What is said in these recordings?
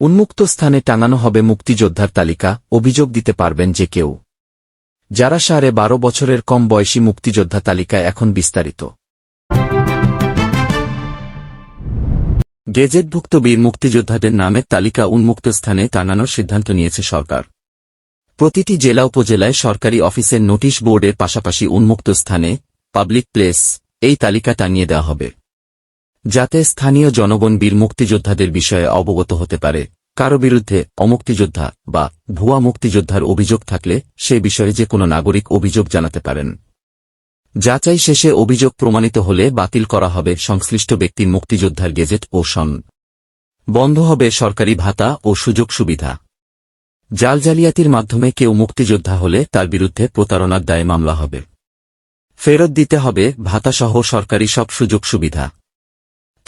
উন্মুক্ত স্থানে টাঙানো হবে মুক্তিযোদ্ধার তালিকা, অভিযোগ দিতে পারবেন যে কেউ। যারা সাড়ে বারো বছরের কম বয়সী মুক্তিযোদ্ধা তালিকায় এখন বিস্তারিত। গেজেটভুক্ত বীর মুক্তিযোদ্ধাদের নামের তালিকা উন্মুক্ত স্থানে টানানোর সিদ্ধান্ত নিয়েছে সরকার। প্রতিটি জেলা উপজেলায় সরকারি অফিসের নোটিশ বোর্ডের পাশাপাশি উন্মুক্ত স্থানে পাবলিক প্লেস এই তালিকা টানিয়ে দেওয়া হবে। যাতে স্থানীয় জনগণ বীর মুক্তিযোদ্ধাদের বিষয়ে অবগত হতে পারে। কারও বিরুদ্ধে অমুক্তিযোদ্ধা বা ভুয়া মুক্তিযোদ্ধার অভিযোগ থাকলে সে বিষয়ে যে কোনো নাগরিক অভিযোগ জানাতে পারেন। যাচাই শেষে অভিযোগ প্রমাণিত হলে বাতিল করা হবে সংশ্লিষ্ট ব্যক্তির মুক্তিযোদ্ধার গেজেট ও সন। বন্ধ হবে সরকারি ভাতা ও সুযোগ সুবিধা। জাল জালিয়াতির মাধ্যমে কেউ মুক্তিযোদ্ধা হলে তার বিরুদ্ধে প্রতারণার দায়ে মামলা হবে। ফেরত দিতে হবে ভাতাসহ সরকারি সব সুযোগ সুবিধা।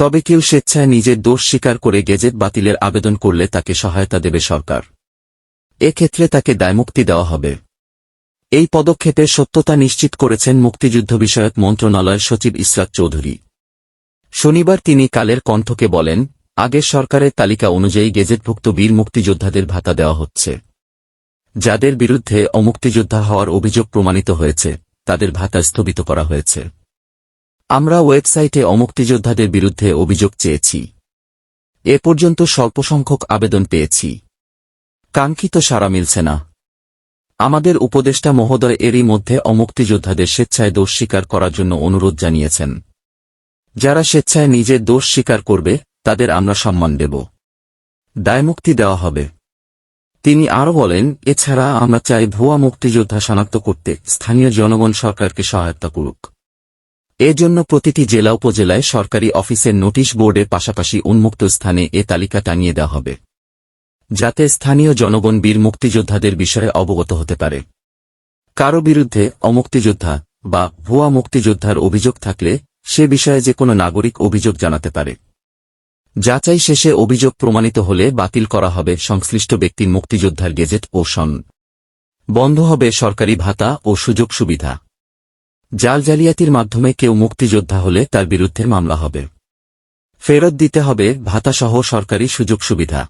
তবে কেউ স্বেচ্ছায় নিজের দোষ স্বীকার করে গেজেট বাতিলের আবেদন করলে তাকে সহায়তা দেবে সরকার। এক্ষেত্রে তাকে দায়মুক্তি দেওয়া হবে। এই পদক্ষেপের সত্যতা নিশ্চিত করেছেন মুক্তিযুদ্ধ বিষয়ক মন্ত্রণালয়ের সচিব ইসরাত চৌধুরী। শনিবার তিনি কালের কণ্ঠকে বলেন, আগের সরকারের তালিকা অনুযায়ী গেজেটভুক্ত বীর মুক্তিযোদ্ধাদের ভাতা দেওয়া হচ্ছে। যাদের বিরুদ্ধে অমুক্তিযোদ্ধা হওয়ার অভিযোগ প্রমাণিত হয়েছে, তাদের ভাতা স্থগিত করা হয়েছে। আমরা ওয়েবসাইটে অমুক্তিযোদ্ধাদের বিরুদ্ধে অভিযোগ চেয়েছি। এ পর্যন্ত স্বল্প সংখ্যক আবেদন পেয়েছি। কাঙ্ক্ষিত সাড়া মিলছে না। আমাদের উপদেষ্টা মহোদয় এরই মধ্যে অমুক্তিযোদ্ধাদের স্বেচ্ছায় দোষ স্বীকার করার জন্য অনুরোধ জানিয়েছেন। যারা স্বেচ্ছায় নিজের দোষ স্বীকার করবে, তাদের আমরা সম্মান দেব। দায়মুক্তি দেওয়া হবে। তিনি আরও বলেন, এছাড়া আমরা চাই ভুয়া মুক্তিযোদ্ধা শনাক্ত করতে স্থানীয় জনগণ সরকারকে সহায়তা করুক। এজন্য প্রতিটি জেলা উপজেলায় সরকারি অফিসের নোটিশ বোর্ডের পাশাপাশি উন্মুক্ত স্থানে এ তালিকা টানিয়ে দেওয়া হবে, যাতে স্থানীয় জনগণ বীর মুক্তিযোদ্ধাদের বিষয়ে অবগত হতে পারে। কারও বিরুদ্ধে অমুক্তিযোদ্ধা বা ভুয়া মুক্তিযোদ্ধার অভিযোগ থাকলে সে বিষয়ে যে কোনো নাগরিক অভিযোগ জানাতে পারে। যাচাই শেষে অভিযোগ প্রমাণিত হলে বাতিল করা হবে সংশ্লিষ্ট ব্যক্তির মুক্তিযোদ্ধার গেজেট ও সন বন্ধ হবে সরকারি ভাতা ও সুযোগ সুবিধা। জাল জালিয়াতির মাধ্যমে কেউ মুক্তিযোদ্ধা হলে তার বিরুদ্ধে মামলা হবে। ফেরত দিতে হবে ভাতাসহ সরকারি সুযোগ সুবিধা।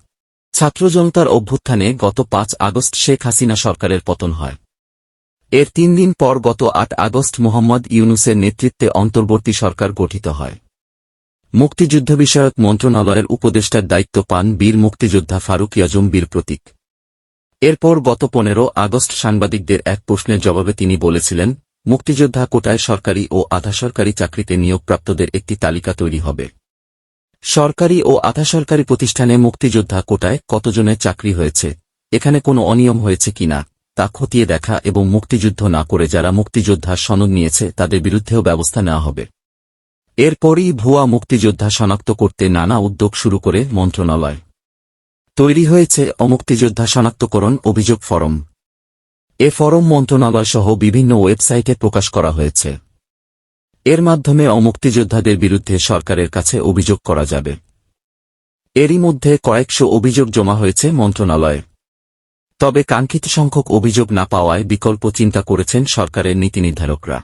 ছাত্র জনতার অভ্যুত্থানে গত পাঁচ আগস্ট শেখ হাসিনা সরকারের পতন হয়। এর তিন দিন পর গত আট আগস্ট মোহাম্মদ ইউনুসের নেতৃত্বে অন্তর্বর্তী সরকার গঠিত হয়। মুক্তিযুদ্ধ বিষয়ক মন্ত্রণালয়ের উপদেষ্টার দায়িত্ব পান বীর মুক্তিযোদ্ধা ফারুক ইয়াজুম বীর প্রতীক। এরপর গত পনেরো আগস্ট সাংবাদিকদের এক প্রশ্নের জবাবে তিনি বলেছিলেন মুক্তিযোদ্ধা কোটায় সরকারি ও আধা সরকারি চাকরিতে নিয়োগপ্রাপ্তদের একটি তালিকা তৈরি হবে। সরকারি ও আধা সরকারি প্রতিষ্ঠানে মুক্তিযোদ্ধা কোটায় কতজনের চাকরি হয়েছে, এখানে কোনো অনিয়ম হয়েছে কিনা তা খতিয়ে দেখা এবং মুক্তিযুদ্ধ না করে যারা মুক্তিযোদ্ধার সনদ নিয়েছে তাদের বিরুদ্ধেও ব্যবস্থা নেওয়া হবে। এরপরই ভুয়া মুক্তিযোদ্ধা শনাক্ত করতে নানা উদ্যোগ শুরু করে মন্ত্রণালয়। তৈরি হয়েছে অমুক্তিযোদ্ধা শনাক্তকরণ অভিযোগ ফরম। এ ফরম মন্ত্রণালয় সহ বিভিন্ন ওয়েবসাইটে প্রকাশ করা হয়েছে। এর মাধ্যমে অমুক্তিযোদ্ধাদের বিরুদ্ধে সরকারের কাছে অভিযোগ করা যাবে। এরই মধ্যে কয়েকশো অভিযোগ জমা হয়েছে মন্ত্রণালয়ে। তবে কাঙ্ক্ষিত সংখ্যক অভিযোগ না পাওয়ায় বিকল্প চিন্তা করেছেন সরকারের নীতি নির্ধারকরা।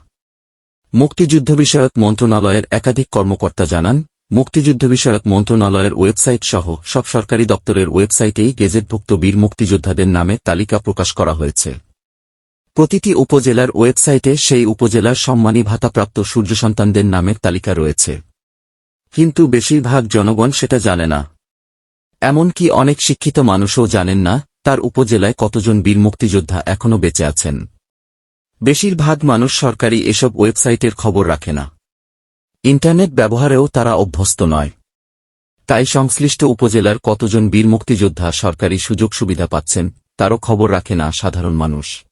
মুক্তিযুদ্ধ বিষয়ক মন্ত্রণালয়ের একাধিক কর্মকর্তা জানান, মুক্তিযুদ্ধ বিষয়ক মন্ত্রণালয়ের ওয়েবসাইট সহ সব সরকারি দপ্তরের ওয়েবসাইটেই গেজেটভুক্ত বীর মুক্তিযোদ্ধাদের নামে তালিকা প্রকাশ করা হয়েছে। প্রতিটি উপজেলার ওয়েবসাইটে সেই উপজেলার সম্মানী ভাতাপ্রাপ্ত সূর্য সন্তানদের নামের তালিকা রয়েছে। কিন্তু বেশিরভাগ জনগণ সেটা জানে না। এমনকি অনেক শিক্ষিত মানুষও জানেন না, তার উপজেলায় কতজন বীর মুক্তিযোদ্ধা এখনও বেঁচে আছেন। বেশিরভাগ মানুষ সরকারি এসব ওয়েবসাইটের খবর রাখে না। ইন্টারনেট ব্যবহারেও তারা অভ্যস্ত নয়। তাই সংশ্লিষ্ট উপজেলার কতজন বীর মুক্তিযোদ্ধা সরকারি সুযোগ সুবিধা পাচ্ছেন, তারও খবর রাখে না সাধারণ মানুষ।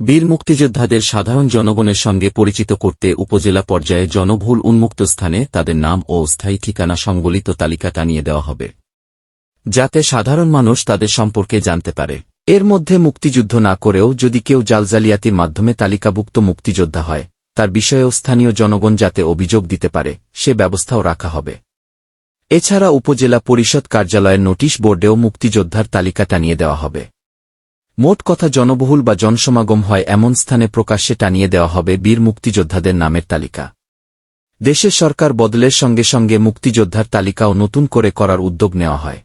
বীর মুক্তিযোদ্ধাদের সাধারণ জনগণের সঙ্গে পরিচিত করতে উপজেলা পর্যায়ে জনভুল উন্মুক্ত স্থানে তাদের নাম ও স্থায়ী ঠিকানা সংবলিত তালিকা টানিয়ে দেওয়া হবে। যাতে সাধারণ মানুষ তাদের সম্পর্কে জানতে পারে। এর মধ্যে মুক্তিযুদ্ধ না করেও যদি কেউ জালজালিয়াতির মাধ্যমে তালিকাভুক্ত মুক্তিযোদ্ধা হয়, তার বিষয়েও স্থানীয় জনগণ যাতে অভিযোগ দিতে পারে, সে ব্যবস্থাও রাখা হবে। এছাড়া উপজেলা পরিষদ কার্যালয়ের নোটিশ বোর্ডেও মুক্তিযোদ্ধার তালিকা টানিয়ে দেওয়া হবে। মোট কথা জনবহুল বা জনসমাগম হয় এমন স্থানে প্রকাশ্যে টানিয়ে দেওয়া হবে বীর মুক্তিযোদ্ধাদের নামের তালিকা। দেশের সরকার বদলের সঙ্গে সঙ্গে মুক্তিযোদ্ধার তালিকাও নতুন করে করার উদ্যোগ নেওয়া হয়।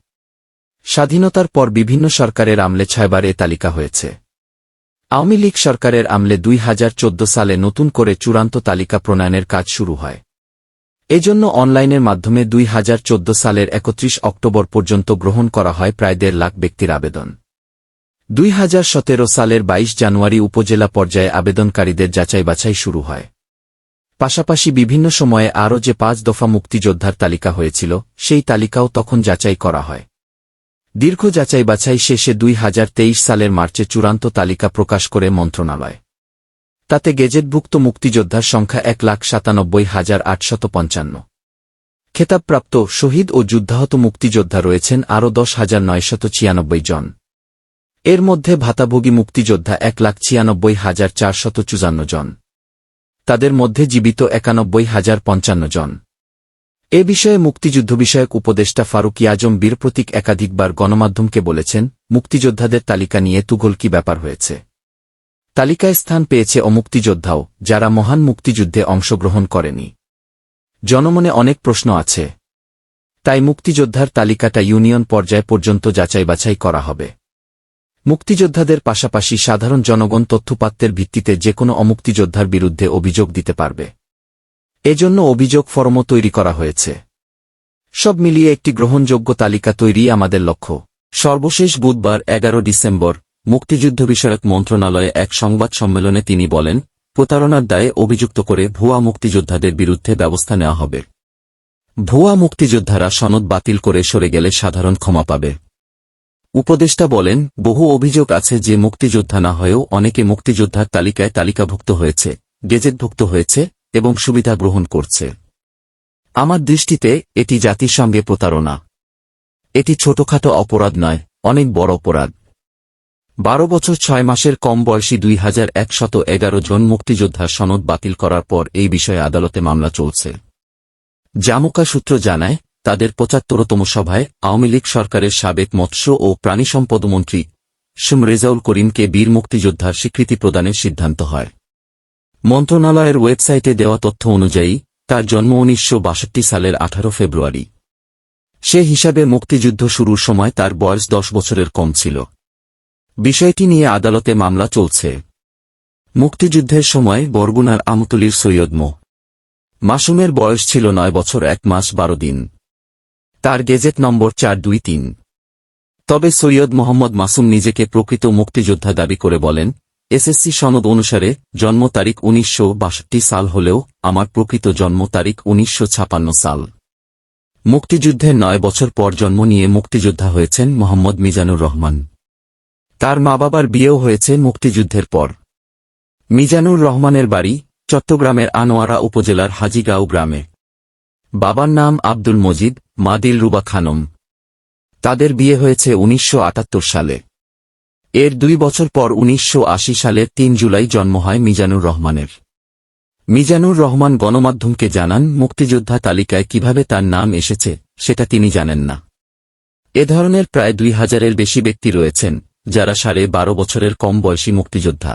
স্বাধীনতার পর বিভিন্ন সরকারের আমলে ছয়বার এ তালিকা হয়েছে। আওয়ামী লীগ সরকারের আমলে দুই হাজার চোদ্দ সালে নতুন করে চূড়ান্ত তালিকা প্রণয়নের কাজ শুরু হয়। এজন্য অনলাইনের মাধ্যমে দুই হাজার চোদ্দ সালের একত্রিশ অক্টোবর পর্যন্ত গ্রহণ করা হয় প্রায় দেড় লাখ ব্যক্তির আবেদন। দুই হাজার সতেরো সালের ২২ জানুয়ারি উপজেলা পর্যায়ে আবেদনকারীদের যাচাই বাছাই শুরু হয়। পাশাপাশি বিভিন্ন সময়ে আরও যে পাঁচ দফা মুক্তিযোদ্ধার তালিকা হয়েছিল, সেই তালিকাও তখন যাচাই করা হয়। দীর্ঘ যাচাই বাছাই শেষে দুই হাজার তেইশ সালের মার্চে চূড়ান্ত তালিকা প্রকাশ করে মন্ত্রণালয়। তাতে গেজেটভুক্ত মুক্তিযোদ্ধার সংখ্যা এক লাখ সাতানব্বই হাজার আটশত পঞ্চান্ন। খেতাবপ্রাপ্ত শহীদ ও যুদ্ধাহত মুক্তিযোদ্ধা রয়েছেন আরও দশ হাজার নয়শত ছিয়ানব্বই জন। এর মধ্যে ভাতাভোগী মুক্তিযোদ্ধা এক লাখ ছিয়ানব্বই হাজার চারশত চুজান্ন জন। তাদের মধ্যে জীবিত একানব্বই হাজার পঞ্চান্ন জন। এ বিষয়ে মুক্তিযুদ্ধ বিষয়ক উপদেষ্টা ফারুকি আজম বীর প্রতীক একাধিকবার গণমাধ্যমকে বলেছেন, মুক্তিযোদ্ধাদের তালিকা নিয়ে তুগল কি ব্যাপার হয়েছে। তালিকায় স্থান পেয়েছে অমুক্তিযোদ্ধাও যারা মহান মুক্তিযুদ্ধে অংশগ্রহণ করেনি। জনমনে অনেক প্রশ্ন আছে। তাই মুক্তিযোদ্ধার তালিকাটা ইউনিয়ন পর্যায় পর্যন্ত যাচাই বাছাই করা হবে। মুক্তিযোদ্ধাদের পাশাপাশি সাধারণ জনগণ তথ্যপাত্রের ভিত্তিতে যে কোনো অমুক্তিযোদ্ধার বিরুদ্ধে অভিযোগ দিতে পারবে। এজন্য অভিযোগ ফরমও তৈরি করা হয়েছে। সব মিলিয়ে একটি গ্রহণযোগ্য তালিকা তৈরি আমাদের লক্ষ্য। সর্বশেষ বুধবার, এগারো ডিসেম্বর, মুক্তিযুদ্ধ বিষয়ক মন্ত্রণালয়ে এক সংবাদ সম্মেলনে তিনি বলেন, প্রতারণার দায়ে অভিযুক্ত করে ভুয়া মুক্তিযোদ্ধাদের বিরুদ্ধে ব্যবস্থা নেওয়া হবে। ভুয়া মুক্তিযোদ্ধারা সনদ বাতিল করে সরে গেলে সাধারণ ক্ষমা পাবে। উপদেষ্টা বলেন, বহু অভিযোগ আছে যে মুক্তিযোদ্ধা না হয়েও অনেকে মুক্তিযোদ্ধার তালিকায় তালিকাভুক্ত হয়েছে, গেজেটভুক্ত হয়েছে, এবং সুবিধা গ্রহণ করছে। আমার দৃষ্টিতে, এটি জাতিসংঘে প্রতারণা। এটি ছোটখাটো অপরাধ নয়, অনেক বড় অপরাধ। বারো বছর ছয় মাসের কম বয়সী দুই হাজার একশত এগারো জন মুক্তিযোদ্ধার সনদ বাতিল করার পর এই বিষয়ে আদালতে মামলা চলছে। জামুকা সূত্র জানায় তাদের পঁচাত্তরতম সভায় আওয়ামী লীগ সরকারের সাবেক মৎস্য ও প্রাণী সম্পদ মন্ত্রী সুম রেজাউল করিমকে বীর মুক্তিযোদ্ধার স্বীকৃতি প্রদানের সিদ্ধান্ত হয়। মন্ত্রণালয়ের ওয়েবসাইটে দেওয়া তথ্য অনুযায়ী, তার জন্ম উনিশশো বাষট্টি সালের আঠারো ফেব্রুয়ারি। সে হিসাবে মুক্তিযুদ্ধ শুরুর সময় তার বয়স দশ বছরের কম ছিল। বিষয়টি নিয়ে আদালতে মামলা চলছে। মুক্তিযুদ্ধের সময় বরগুনার আমতলির সৈয়দ মো। মাসুমের বয়স ছিল নয় বছর এক মাস বারো দিন। তার গেজেট নম্বর চার দুই তিন। তবে সৈয়দ মোহাম্মদ মাসুম নিজেকে প্রকৃত মুক্তিযোদ্ধা দাবি করে বলেন, এসএসসি সনদ অনুসারে জন্ম তারিখ উনিশশো বাষট্টি সাল হলেও আমার প্রকৃত জন্ম তারিখ উনিশশো সাল। মুক্তিযুদ্ধের নয় বছর পর জন্ম নিয়ে মুক্তিযোদ্ধা হয়েছেন মোহাম্মদ মিজানুর রহমান। তার মা বাবার বিয়েও হয়েছে মুক্তিযুদ্ধের পর। মিজানুর রহমানের বাড়ি চট্টগ্রামের আনোয়ারা উপজেলার হাজিগাঁও গ্রামে। বাবার নাম আব্দুল মজিদ মা দিলরুবা খানম। তাদের বিয়ে হয়েছে উনিশশো আটাত্তর সালে। এর দুই বছর পর উনিশশো সালের তিন জুলাই জন্ম হয় মিজানুর রহমানের। মিজানুর রহমান গণমাধ্যমকে জানান, মুক্তিযোদ্ধা তালিকায় কীভাবে তার নাম এসেছে, সেটা তিনি জানেন না। এ ধরনের প্রায় দুই হাজারের বেশি ব্যক্তি রয়েছেন, যারা সাড়ে বারো বছরের কম বয়সী মুক্তিযোদ্ধা।